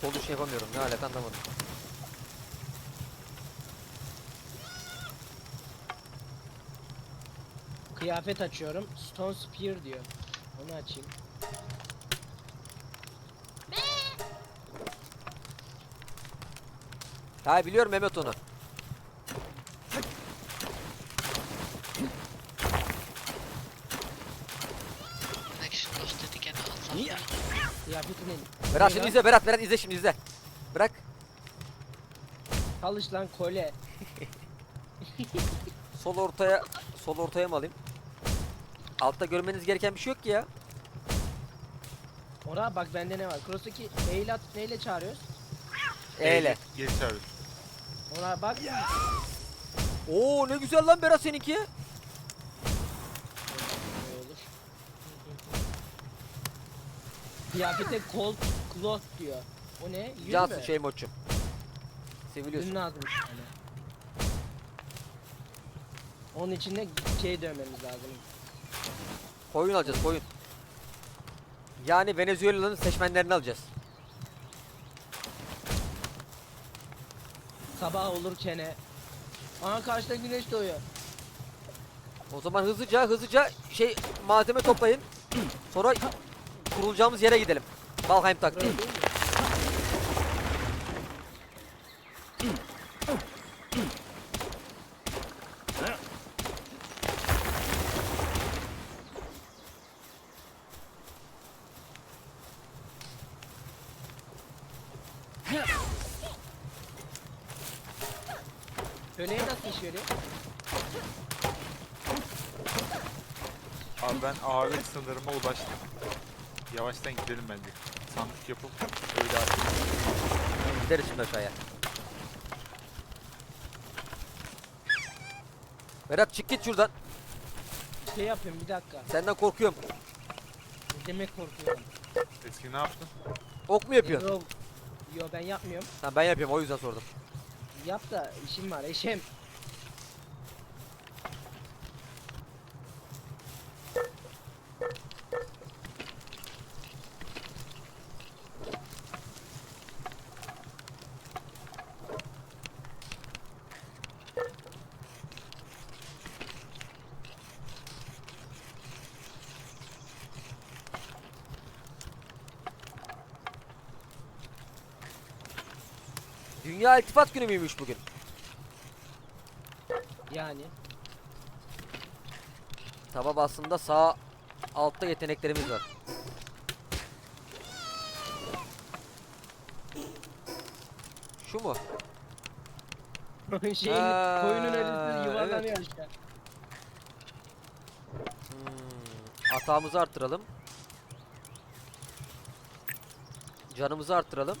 soğuk olduğu için yapamıyorum. Ne alaka anlamadım. Kıyafet açıyorum. Stone Spear diyor. Onu açayım. Ha biliyorum Mehmet onu. Berat şimdi izle Berat Berat izle şimdi izle. Bırak. Çalış lan kole. Sol ortaya sol ortaya mı alayım? Altta görmeniz gereken bir şey yok ki ya. Ora bak bende ne var? Cross'taki eğil at neyle çağırıyoruz? Eyle. Geri çağırıyor. Ora bak. Oo ne güzel lan Berat seninki. Kıyafete cold cloth diyor. O ne? Yün Cansın mü? şey moçum. Seviliyorsun. Yün lazım bir tane. Onun içinde şey dövmemiz lazım. Koyun alacağız koyun. Yani Venezuela'nın seçmenlerini alacağız. Sabah olurken e. Aha karşıda güneş doğuyor. O zaman hızlıca hızlıca şey malzeme toplayın. Sonra kurulacağımız yere gidelim. Valheim taktiği. Köleye nasıl iş veriyor? Abi ben ağırlık sınırıma ulaştım. Yavaştan gidelim bence. Sandık yapıp öyle artık. Gideriz şimdi aşağıya. Berat çık git şuradan. Şey yapıyorum bir dakika. Senden korkuyorum. Ne demek korkuyorum? Eski ne yaptın? Ok mu yapıyorsun? Yo, yo ben yapmıyorum. Ha, ben yapıyorum o yüzden sordum. Yap da işim var eşim. Dünya İltifat Günü müymüş bugün? Yani. Taba bastığında sağ altta yeteneklerimiz var. Şu mu? Şeyin Ha, koyunun ölüsü yuvarlanıyor işte. Hmm, Atağımızı arttıralım. Canımızı arttıralım.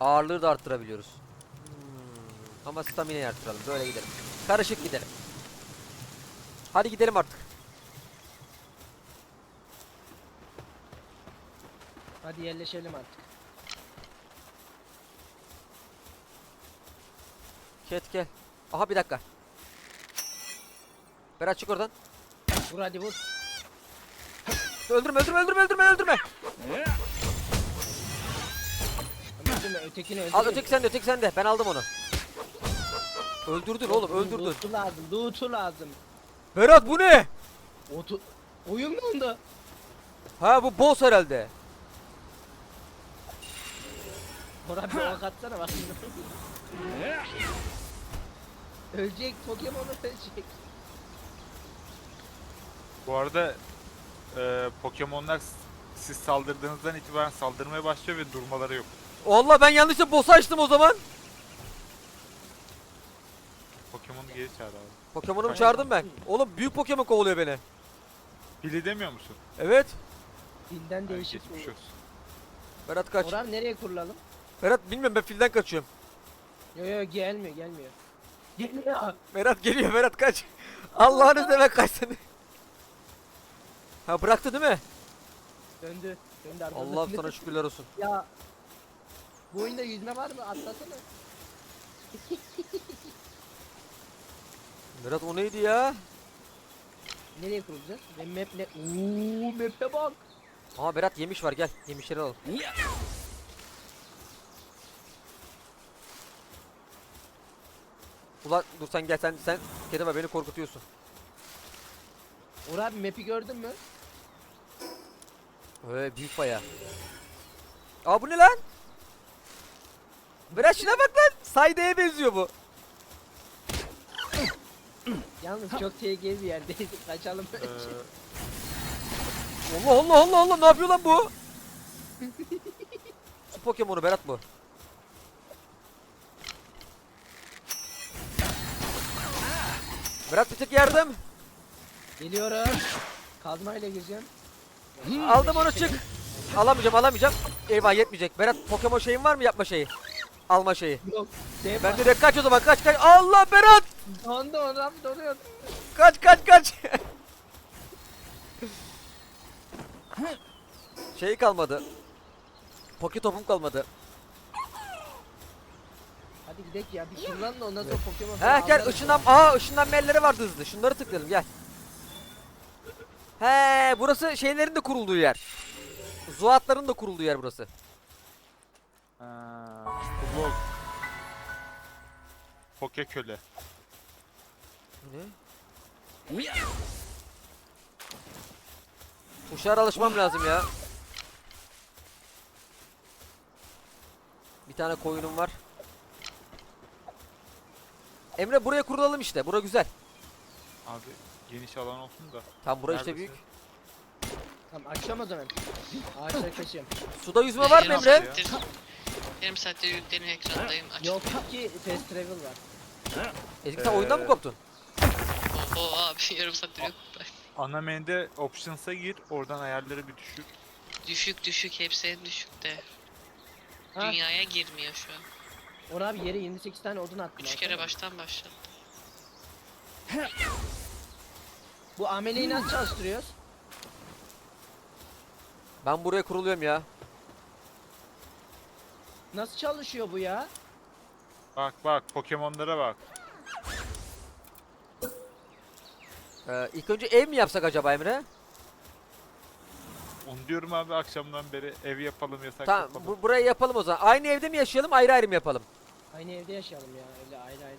Ağırlığı da arttırabiliyoruz. Hmm, ama stamina'yı arttıralım. Böyle gidelim. Karışık gidelim. Hadi gidelim artık. Hadi yerleşelim artık. Ket gel. Aha bir dakika. Berat çık oradan. Vur hadi vur. Öldürme öldürme öldürme öldürme öldürme. Öldürme ötekini öldürme. Al öteki sende öteki sende. Ben aldım onu. Öldürdün oğlum öldürdün. Loot'u lazım, loot'u lazım. Berat bu ne? Otu... Oyun mu onda? Ha bu boss herhalde. Bora bir ok atsana bak. ölecek, Pokemon ölecek. Bu arada e, Pokemon'lar siz saldırdığınızdan itibaren saldırmaya başlıyor ve durmaları yok. Allah ben yanlışlıkla boss'u açtım o zaman. Pokemon'u geri çağır abi. Pokemon'umu çağırdım ben. Oğlum büyük Pokemon kovalıyor beni. Pili demiyor musun? Evet. Dilden Ha, değişik. geçmiş olsun. Berat kaç. Oran nereye kurulalım? Berat bilmiyorum ben filden kaçıyorum. Yo yo gelmiyor gelmiyor. Geliyor. Berat geliyor Berat kaç. Allah'ını seven kaçsın. Ha bıraktı değil mi? Döndü. Döndü arkadaşlar. Allah sana şükürler olsun. Ya. Bu oyunda yüzme var mı? Atlasana. Berat o neydi ya? Nereye kurulacağız? Ben map ne? Uuu map'e bak. Aa Berat yemiş var gel. Yemişleri alalım. Ulan dur sen gel sen sen kedime beni korkutuyorsun. Uğur abi map'i gördün mü? Ee, büyük baya. Aa bu ne lan? Biraz şuna bak lan. Sayda'ya benziyor bu. Yalnız çok tehlikeli bir yerdeyiz. Kaçalım. Ee, Allah Allah Allah Allah ne yapıyor lan bu? Su Pokemon'u Berat bu. Berat bir tık yardım. Geliyorum. Kazmayla gireceğim. Aldım onu çık. Alamayacağım alamayacağım. Eyvah yetmeyecek. Berat Pokemon şeyin var mı yapma şeyi? Alma şeyi. Yok. Şey Ben direkt kaç o zaman kaç kaç. Allah Berat. Dondu adam donuyor. Kaç kaç kaç. şey kalmadı. Poke topum kalmadı. Hadi gidelim ya. Bir kullan da ondan sonra Pokemon. He gel ışınlan. Aa ışınlanma elleri vardı hızlı. Şunları tıklayalım gel. He burası şeylerin de kurulduğu yer. Zuatların da kurulduğu yer burası. ha, Klog. Poke köle. Ne? Tuşlara alışmam lazım ya. Bir tane koyunum var. Emre buraya kurulalım işte. Bura güzel. Abi geniş alan olsun da. Tam bura işte Neredesin? büyük. Tamam akşam o zaman. Ağaçları kaçıyorum. Suda yüzme var mı Emre? Yarım saattir yükleniyor ekrandayım. Aç. Yok ki fast travel var. Ezgi sen Ee, oyundan mı koptun? Oo abi yarım saattir yok. Ana menüde options'a gir. Oradan ayarları bir düşür. Düşük düşük hepsi en düşükte. Ha, Dünyaya girmiyor şu an. Uğur abi yere 28 tane odun attım. Üç kere baştan başladı. Bu ameleyi nasıl çalıştırıyoruz? Ben buraya kuruluyorum ya. Nasıl çalışıyor bu ya? Bak bak Pokemon'lara bak. Ee, ilk önce ev mi yapsak acaba Emre? Onu diyorum abi akşamdan beri ev yapalım yasak Tamam yapalım. bu, burayı yapalım o zaman. Aynı evde mi yaşayalım ayrı ayrı mı yapalım? Aynı evde yaşayalım ya öyle ayrı ayrı.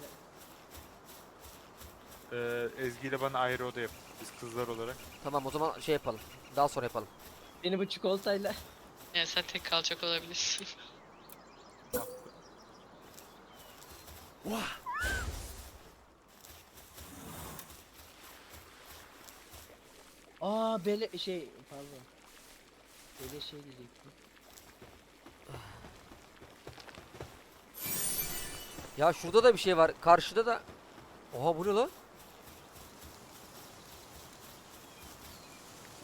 Ee, Ezgi ile bana ayrı oda yap. Biz kızlar olarak. Tamam o zaman şey yapalım. Daha sonra yapalım. Beni bu çikolatayla Yani sen tek kalacak olabilirsin. Aa bele şey pardon. Bele şey diyecektim. Ya şurada da bir şey var. Karşıda da. Oha bu ne lan?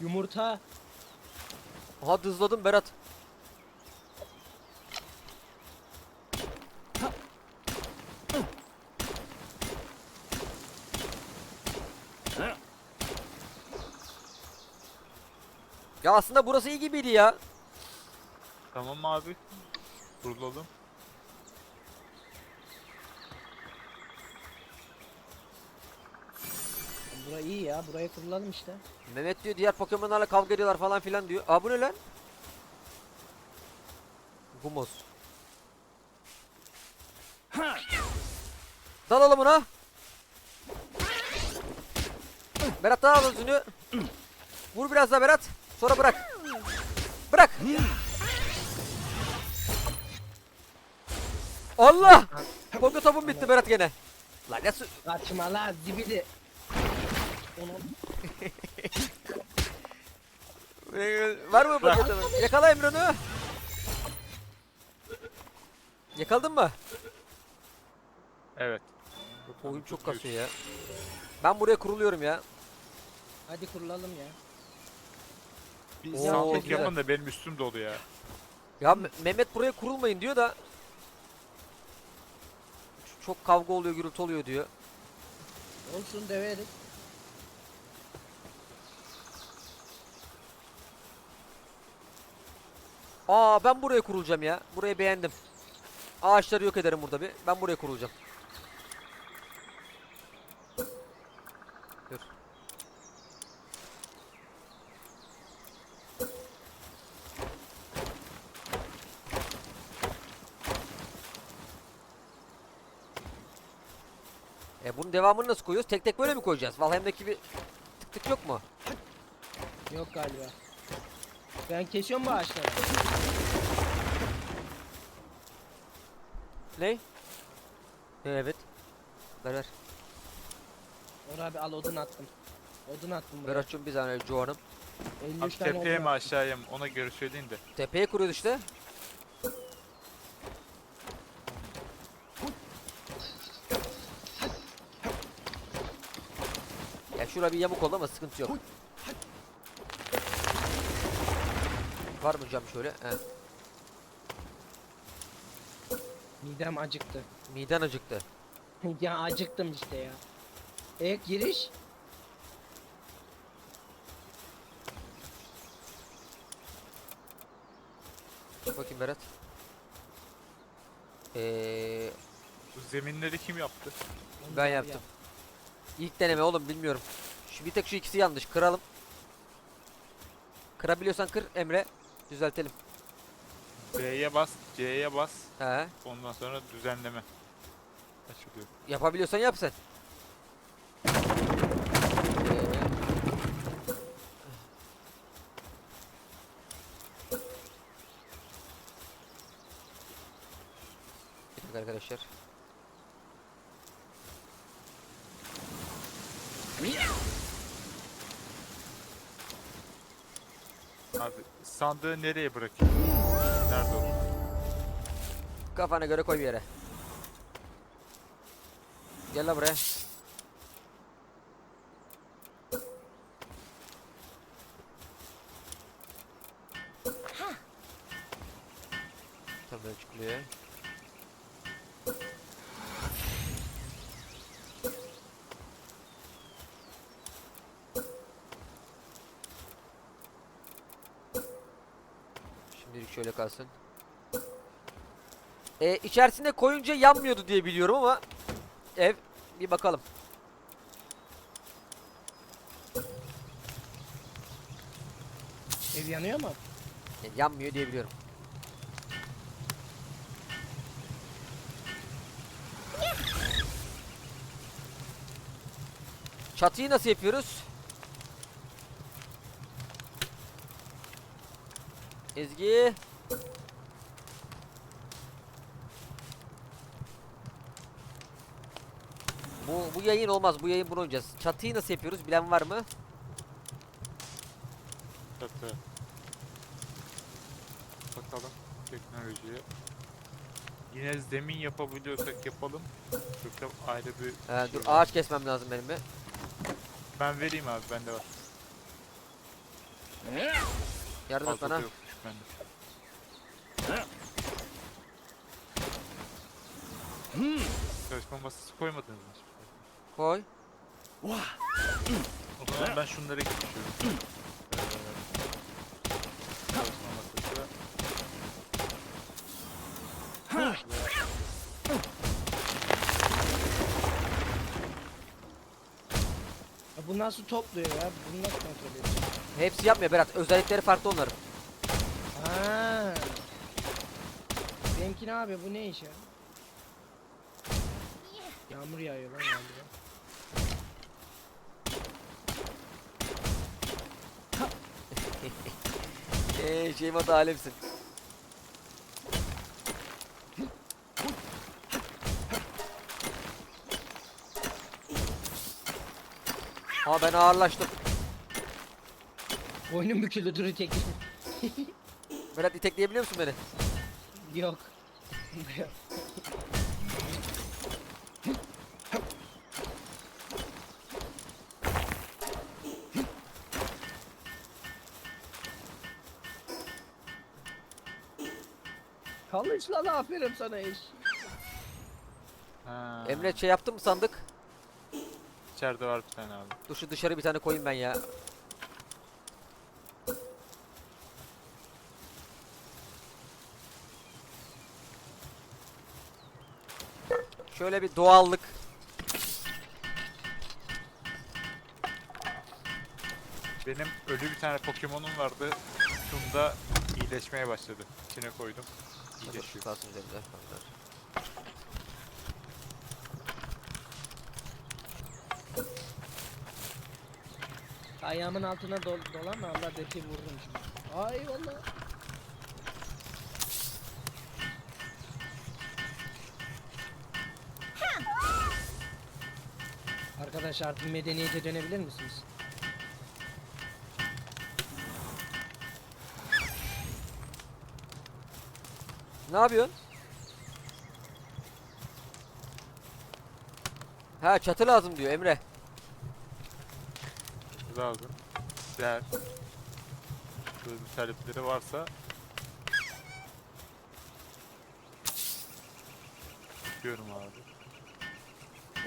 Yumurta. Oha dızladım Berat. Ya aslında burası iyi gibiydi ya. Tamam abi. Kurulalım. Bura iyi ya buraya kurulalım işte. Mehmet diyor diğer Pokemon'larla kavga ediyorlar falan filan diyor. Aa bu ne lan? Gumos. Dalalım ona. Berat daha al özünü. Vur biraz daha Berat. Sonra bırak. Bırak. Allah! Poke topum bitti Berat gene. Lan nasıl? Kaçma la zibidi. Onun Var mı Poke topu? Yakala Emre'ni. Yakaladın mı? Evet. Oyun çok kasıyor ya. Ben buraya kuruluyorum ya. hadi kurulalım ya. Bir Oo, güzel. yapın da benim üstüm dolu ya. Ya Me- Mehmet buraya kurulmayın diyor da Ç- çok kavga oluyor, gürültü oluyor diyor. Olsun döveriz. Aa ben buraya kurulacağım ya. Burayı beğendim. Ağaçları yok ederim burada bir. Ben buraya kurulacağım. Bunun devamını nasıl koyuyoruz? Tek tek böyle mi koyacağız? Valheim'deki bir tık tık yok mu? Yok galiba. Ben kesiyorum bu ağaçları. Ne? Evet. Ver ver. Oraya abi al odun attım. Odun attım Ver buraya. açıyorum bir tane Joan'ım. 53 Abi tane tepeye mi attım. aşağıya mı ona göre söyleyin de. Tepeye kuruyoruz işte. Şura bir yamuk oldu ama sıkıntı yok. Var mı cam şöyle? He. Midem acıktı. Miden acıktı. ya acıktım işte ya. E giriş. Çık bakayım Berat. Ee, Bu zeminleri kim yaptı? Ben yaptım. yap. ilk deneme oğlum bilmiyorum. Şu bir tek şu ikisi yanlış. Kıralım. Kırabiliyorsan kır Emre. Düzeltelim. B'ye bas, C'ye bas. He. Ondan sonra düzenleme. Açılıyor. Yapabiliyorsan yap sen. Arkadaşlar. Abi sandığı nereye bırakayım? Nerede o? Kafana göre koy bir yere. Gel la buraya. Şimdilik şöyle kalsın. E, içerisinde koyunca yanmıyordu diye biliyorum ama ev bir bakalım. Ev yanıyor mu? E, yanmıyor diye biliyorum. Çatıyı nasıl yapıyoruz? Ezgi. Bu, bu yayın olmaz. Bu yayın bunu oynayacağız. Çatıyı nasıl yapıyoruz? Bilen var mı? Çatı. Bakalım teknolojiye. Yine zemin yapabiliyorsak yapalım. Yoksa ayrı bir Ee, şey dur var. ağaç kesmem lazım benim bir. Ben vereyim abi bende var. Yardım et Fazla da bana. yokmuş bende. Çalışma masası koymadınız mı? Koy. O zaman ben şunlara geçiyorum. Ee, masası. Ya bu nasıl topluyor ya? Bunu nasıl kontrol ediyor? Hepsi yapmıyor Berat. Özellikleri farklı onların. Benimki ne abi bu ne iş ya? Yağmur yağıyor lan galiba. Eee şeyim da alemsin. Ha ben ağırlaştım. Boynum büküldü duru tek. Berat itekleyebiliyor musun beni? Yok. Çalış lan aferin sana iş. Ha, Emre şey yaptın mı sandık? içeride var bir tane abi. Dur şu dışarı bir tane koyayım ben ya. Şöyle bir doğallık. Benim ölü bir tane Pokemon'um vardı. Şunda iyileşmeye başladı. İçine koydum. İyileşiyor. Kalsın üzerinde. Ayağımın altına dol dolanma Allah depi vururum şimdi. Ay valla. Arkadaş artık medeniyete dönebilir misiniz? Ne yapıyorsun? Ha çatı lazım diyor Emre. Lazım. Değer. Sözlü talepleri varsa Diyorum abi.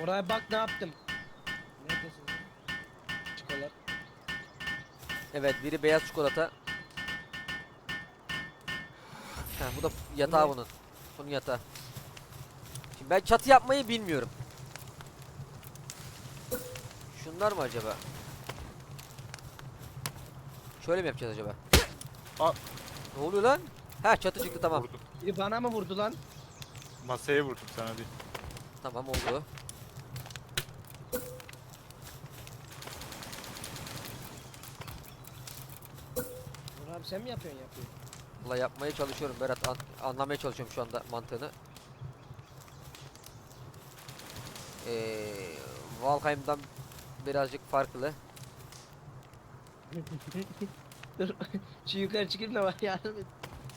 Oraya bak ne yaptım. Evet biri beyaz çikolata. Ha bu da yatağı bunun. Bunun yatağı. Şimdi ben çatı yapmayı bilmiyorum. Şunlar mı acaba? Şöyle mi yapacağız acaba? Aa. Ne oluyor lan? Ha çatı çıktı tamam. Vurdum. Biri bana mı vurdu lan? Masaya vurdum sana değil. Tamam oldu. Abi sen mi yapıyorsun yapıyorsun? Valla yapmaya çalışıyorum Berat. an- anlamaya çalışıyorum şu anda mantığını. Ee, Valheim'dan birazcık farklı. Dur. Şu yukarı çıkayım da var yardım et.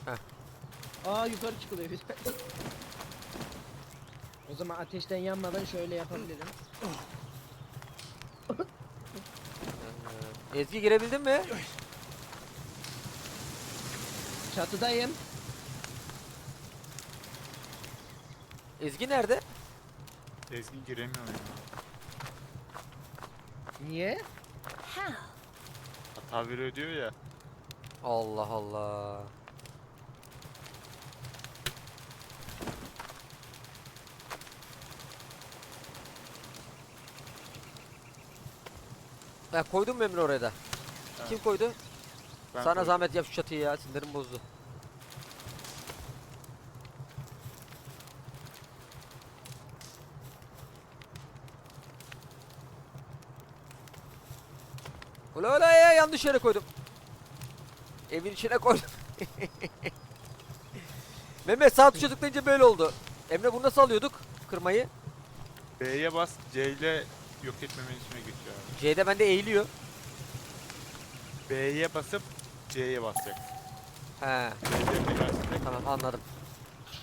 Heh. Aa yukarı çıkılıyor bir de. O zaman ateşten yanmadan şöyle yapabilirim. Ee, Ezgi girebildin mi? Çatıdayım. Ezgi nerede? Ezgi giremiyor ya. Niye? Hata veriyor diyor ya. Allah Allah. Ha koydun mu Emre oraya da? Evet. Kim koydu? Ben Sana koydum. zahmet yap şu çatıyı ya sinirim bozdu. Ula ula ya yanlış yere koydum. Evin içine koydum. Mehmet sağ tuşa tıklayınca böyle oldu. Emre bunu nasıl alıyorduk? Kırmayı. B'ye bas, C ile yok etmemen içine geçiyor. C'de bende eğiliyor. B'ye basıp C'ye basacak. He C'ye basacak. tamam anladım.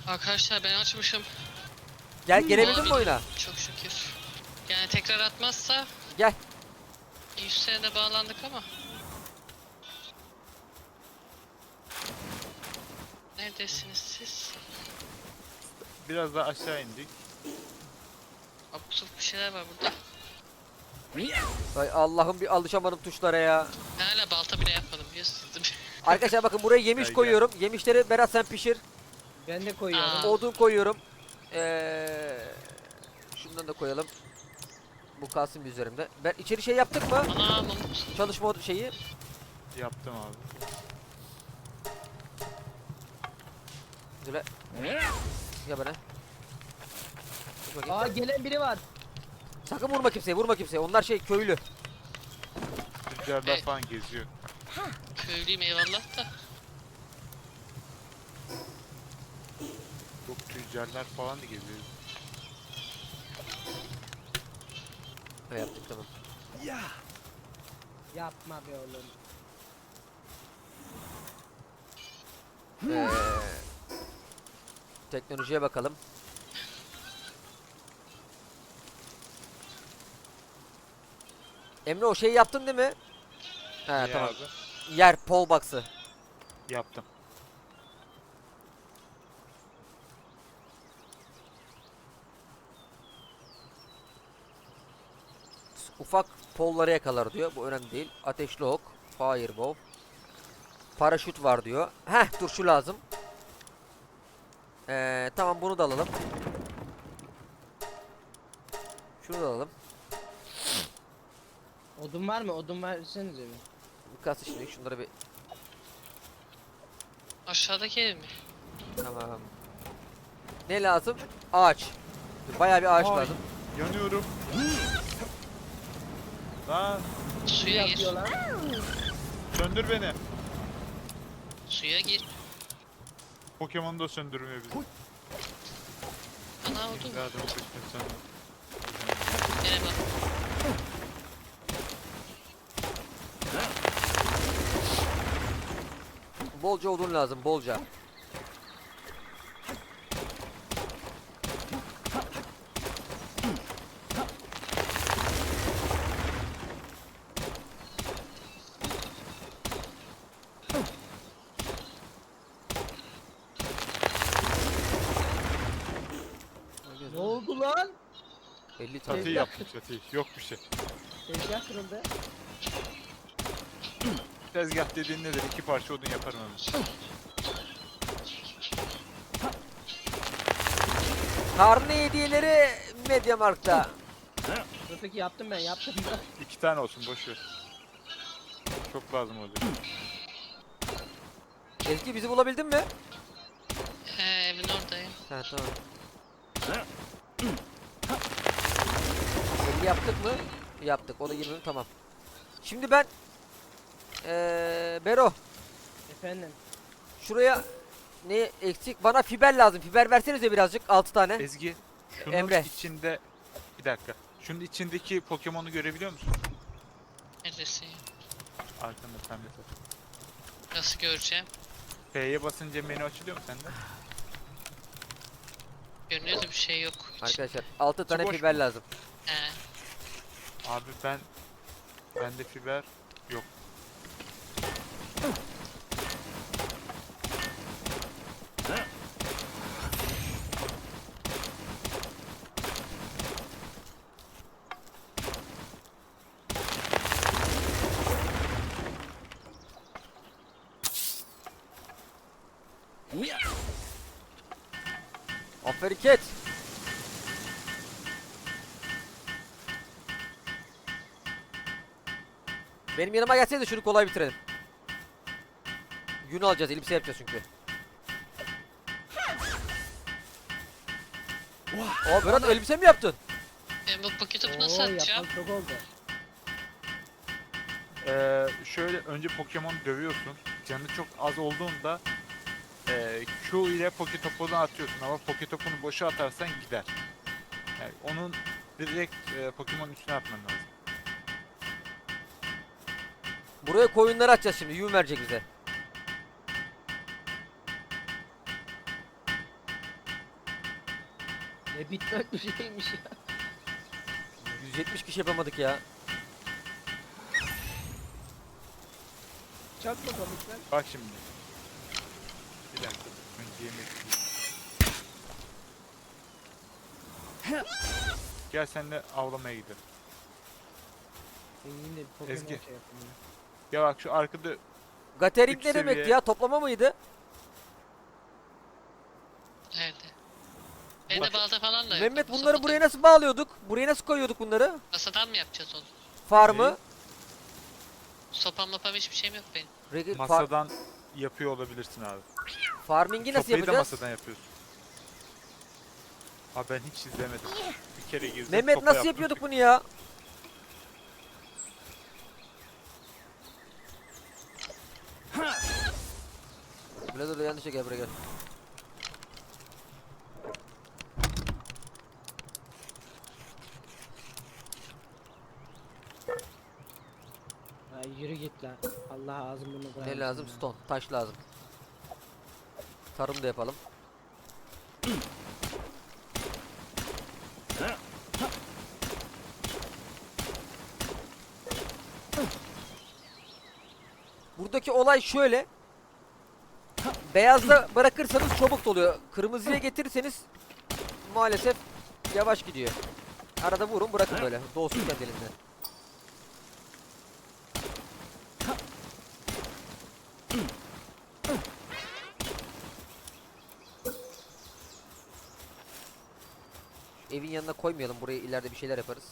Arkadaşlar ben açmışım. Gel gelebildin mi Olabilir. oyuna? Çok şükür. Yani tekrar atmazsa Gel. 100 senede bağlandık ama. Neredesiniz siz? Biraz daha aşağı indik. Sabuk bir şeyler var burada. Ay Allah'ım bir alışamadım tuşlara ya. Ben hala balta bile mi? Arkadaşlar bakın buraya yemiş Gel, koyuyorum. Yemişleri Berat sen pişir. Ben de koyuyorum. Aa. Odun koyuyorum. Ee, şundan da koyalım. Bu kalsın bir üzerimde. Ben içeri şey yaptık mı? Ana mamut. Çalışma od- şeyi. Yaptım abi. Şöyle. Ya bana. Dur bakayım. Aa gelen biri var. Sakın vurma kimseye, vurma kimseye. Onlar şey köylü. Tüccarlar Evet. falan geziyor. Köylüyüm eyvallah da. Yok tüccarlar falan da geziyor. Ha yaptık tamam. Yapma be oğlum. Ee, teknolojiye bakalım. Emre o şeyi yaptın değil mi? He İyi tamam. abi. Yer pole box'ı. Yaptım. Ufak polları yakalar diyor. Bu önemli değil. Ateşli ok. Firebow. Paraşüt var diyor. Heh dur şu lazım. Ee, tamam bunu da alalım. Şunu da alalım. Odun var mı? Odun versenize bir. Kalsın şimdi. Şunları bir Aşağıdaki ev mi? tamam. Ne lazım? Ağaç. Bayağı bir ağaç Ay. lazım. Yanıyorum. Lan Suya gir. Söndür beni. Suya gir. Pokemon da söndürmüyor bizi. Ana oldu mu? Gene bak. Bolca odun lazım bolca. Ne oldu lan? 50 tane. Çatıyı yaptık çatıyı. Yok bir şey. Tezgah kırıldı. Tezgah dediğin nedir? İki parça odun yaparım hemen. Karne hediyeleri Mediamarkt'ta. Peki yaptım ben yaptım. İki tane olsun boş ver. Çok lazım olacak. Ezgi bizi bulabildin mi? He evin oradayım. Ha tamam. 50 yaptık mı? Yaptık. O da 20 tamam. Şimdi ben eee Bero Efendim. şuraya ne eksik? Bana fiber lazım. Fiber versenize birazcık 6 tane. Ezgi, şunun Emre. içinde... Bir dakika. Şunun içindeki Pokemon'u görebiliyor musun? Neredesin? Arkanda pembe saç. Nasıl göreceğim? F'ye basınca menü açılıyor mu sende? Görünüyor da bir şey yok. hiç. Arkadaşlar 6 tane boş fiber mu? lazım. He. Abi ben... Bende fiber yok. Aferin Ket. Benim yanıma gelsene de şunu kolay bitirelim. Gün alacağız, elbise yapacağız çünkü. Aa Berat elbise mi yaptın? Ben bu paketi nasıl atacağım? çok oldu. Ee, şöyle önce Pokemon dövüyorsun. Canı çok az olduğunda ee, Q ile Poketop'unu atıyorsun ama Poketop'unu boşa atarsan gider. Yani onun direkt ee, Pokemon üstüne atman lazım. Buraya koyunları açacağız şimdi, yün verecek bize. Ne bitmek bir şeymiş ya. 170 kişi yapamadık ya. Komik lan? Bak şimdi. Bir dakika. Önce yemek yiyeyim. Gel seninle avlamaya gidelim. Ben yine bir Pokemon Ezgi. şey yapayım Ya bak şu arkada Gathering Üç ne demekti seviye. ya? Toplama mıydı? Nerede? Bende balta falan da yok. Mehmet Bu bunları buraya nasıl bağlıyorduk? Buraya nasıl koyuyorduk bunları? Masadan mı yapacağız onu? Farmı. Sopam mopam hiçbir şeyim yok benim. Regi- far- masadan yapıyor olabilirsin abi. farming'i nasıl Sopayı da yapacağız? masadan yapıyorsun. Abi ben hiç izlemedim. Bir kere girdim. Mehmet sopa nasıl yaptım, yapıyorduk bunu ya? Blazer da yanlışa gel buraya gel. Ay lan. Allah ağzımı bunu Ne lazım? Stone. Taş lazım. Tarım da yapalım. Buradaki olay şöyle. Beyazda bırakırsanız çabuk doluyor. Kırmızıya getirirseniz maalesef yavaş gidiyor. Arada vurun bırakın böyle. Dolsun kendiliğinden. evin yanına koymayalım. Buraya ileride bir şeyler yaparız.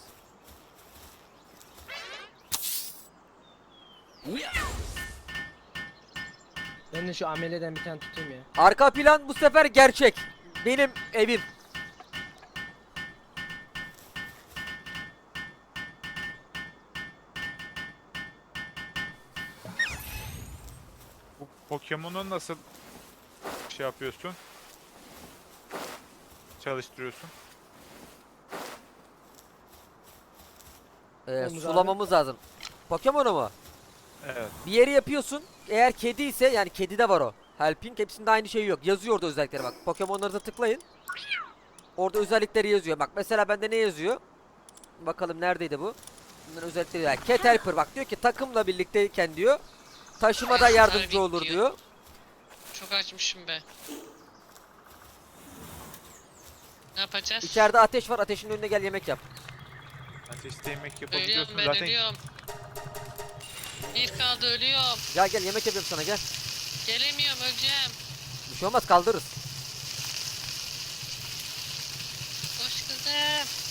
Ben de şu ameleden bir tane tutayım ya. Arka plan bu sefer gerçek. Benim evim. Bu Pokemon'u nasıl şey yapıyorsun? Çalıştırıyorsun. Ee, Omuz sulamamız lazım. Pokemon'u mu? Evet. Bir yeri yapıyorsun. Eğer kedi ise yani kedi de var o. Helping hepsinde aynı şey yok. Yazıyor orada özellikleri bak. Pokemon'ları da tıklayın. Orada özellikleri yazıyor. Bak mesela bende ne yazıyor? Bakalım neredeydi bu? Bunların özellikleri yani Cat Helper bak diyor ki takımla birlikteyken diyor taşımada yardımcı olur diyor. diyor. Çok açmışım be. Ne yapacağız? İçeride ateş var. Ateşin önüne gel yemek yap. Ateşte yemek Ölüyorum yapabiliyorsun ben zaten. ölüyorum. Bir kaldı ölüyorum. Gel gel yemek yapıyorum sana gel. Gelemiyorum öleceğim. Bir şey olmaz kaldırırız. Koş kızım.